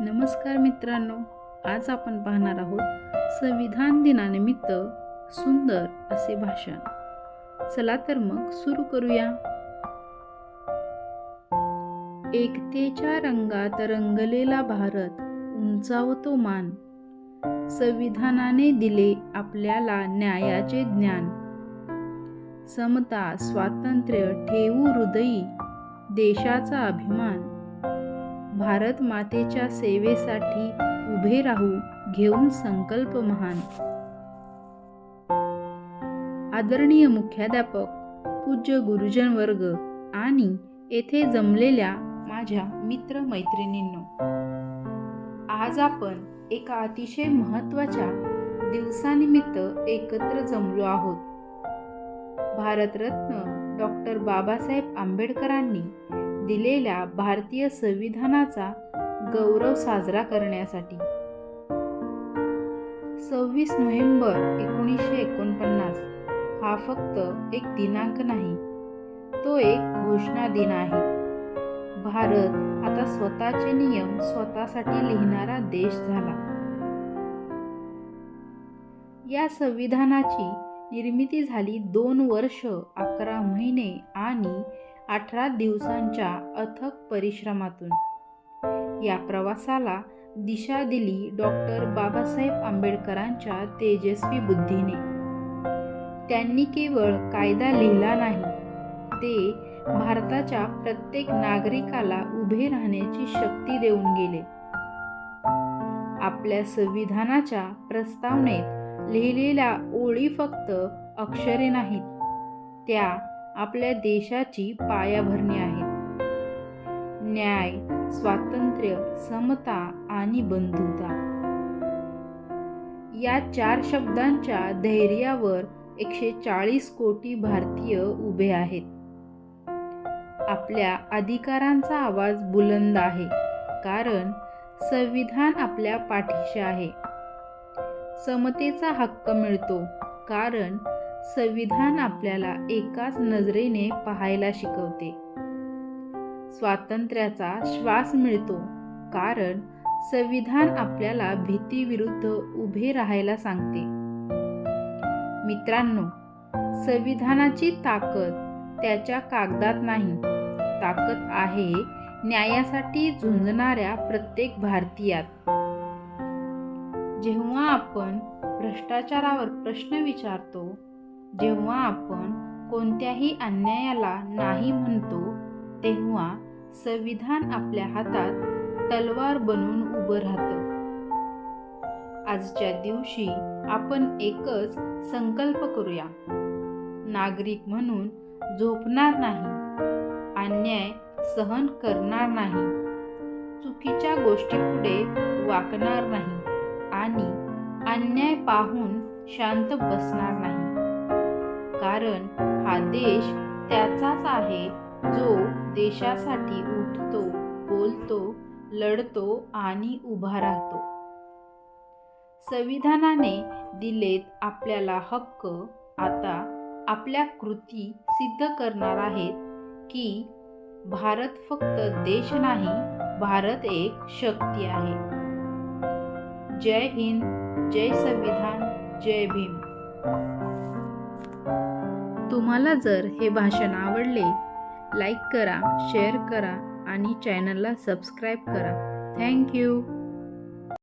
नमस्कार मित्रांनो आज आपण पाहणार आहोत संविधान दिनानिमित्त सुंदर असे भाषण. चला तर मग सुरू करूया. एकतेच्या रंगात रंगलेला भारत उंचावतो मान. संविधानाने दिले आपल्याला न्यायाचे ज्ञान. समता स्वातंत्र्य ठेवू हृदयी देशाचा अभिमान. भारत मातेच्या सेवेसाठी उभे राहू घेऊन संकल्प महान. आदरणीय मुख्याध्यापक पूज्य गुरुजन वर्ग आणि येथे जमलेल्या माझ्या मित्र मैत्रिणींनो आज आपण एका अतिशय महत्त्वाच्या दिवसानिमित्त एकत्र जमलो आहोत. भारतरत्न डॉक्टर बाबासाहेब आंबेडकरांनी दिलेल्या भारतीय संविधानाचा गौरव साजरा करण्यासाठी. सव्वीस नोव्हेंबर एकोणीसशे एकोणपन्नास हा फक्त एक दिनांक नाही तो एक घोषणा दिन आहे. भारत आता स्वतःचे नियम स्वतःसाठी लिहिणारा देश झाला. या संविधानाची निर्मिती झाली दोन वर्ष अकरा महिने आणि अठरा दिवसांच्या अथक परिश्रमातून. या प्रवासाला दिशा दिली डॉक्टर बाबासाहेब आंबेडकरांच्या तेजस्वी बुद्धीने. त्यांनी केवळ कायदा लिहिला नाही ते भारताच्या प्रत्येक नागरिकाला उभे राहण्याची शक्ती देऊन गेले. आपल्या संविधानाच्या प्रस्तावनेत लिहिलेल्या ओळी फक्त अक्षरे नाहीत. त्या आपल्या देशाची पायाभरणी आहेत. न्याय स्वातंत्र्य समता आणि बंधुता. या चार शब्दांच्या धैर्यावर एकशे चाळीस कोटी भारतीय उभे आहेत. आपल्या अधिकारांचा आवाज बुलंद आहे कारण संविधान आपल्या पाठीशी आहे. समतेचा हक्क मिळतो. कारण संविधान आपल्याला एकाच नजरेने पाहायला शिकवते. स्वातंत्र्याचा श्वास मिळतो. कारण संविधान आपल्याला भीतीविरुद्ध उभे राहायला सांगते. मित्रांनो संविधानाची ताकद त्याच्या कागदात नाही. ताकद आहे न्यायासाठी झुंजणाऱ्या प्रत्येक भारतीयात. जेव्हा आपण भ्रष्टाचारावर प्रश्न विचारतो जेव्हा आपण कोणत्याही अन्यायाला नाही म्हणतो तेव्हा संविधान आपल्या हातात तलवार बनून उभं राहतं. आजच्या दिवशी आपण एकच संकल्प करूया. नागरिक म्हणून झोपणार नाही. अन्याय सहन करणार नाही. चुकीच्या गोष्टीपुढे वाकणार नाही. आणि अन्याय पाहून शांत बसणार नाही. कारण हा देश त्याचाच आहे जो देशासाठी उठतो बोलतो लढतो आणि उभा राहतो. संविधानाने दिलेत आपल्याला हक्क आता आपल्या कृती सिद्ध करणार आहेत की भारत फक्त देश नाही भारत एक शक्ती आहे. जय हिंद जय संविधान जय भीम. तुम्हाला जर हे भाषण आवडले लाईक करा शेअर करा आणि चॅनलला सबस्क्राईब करा. थँक्यू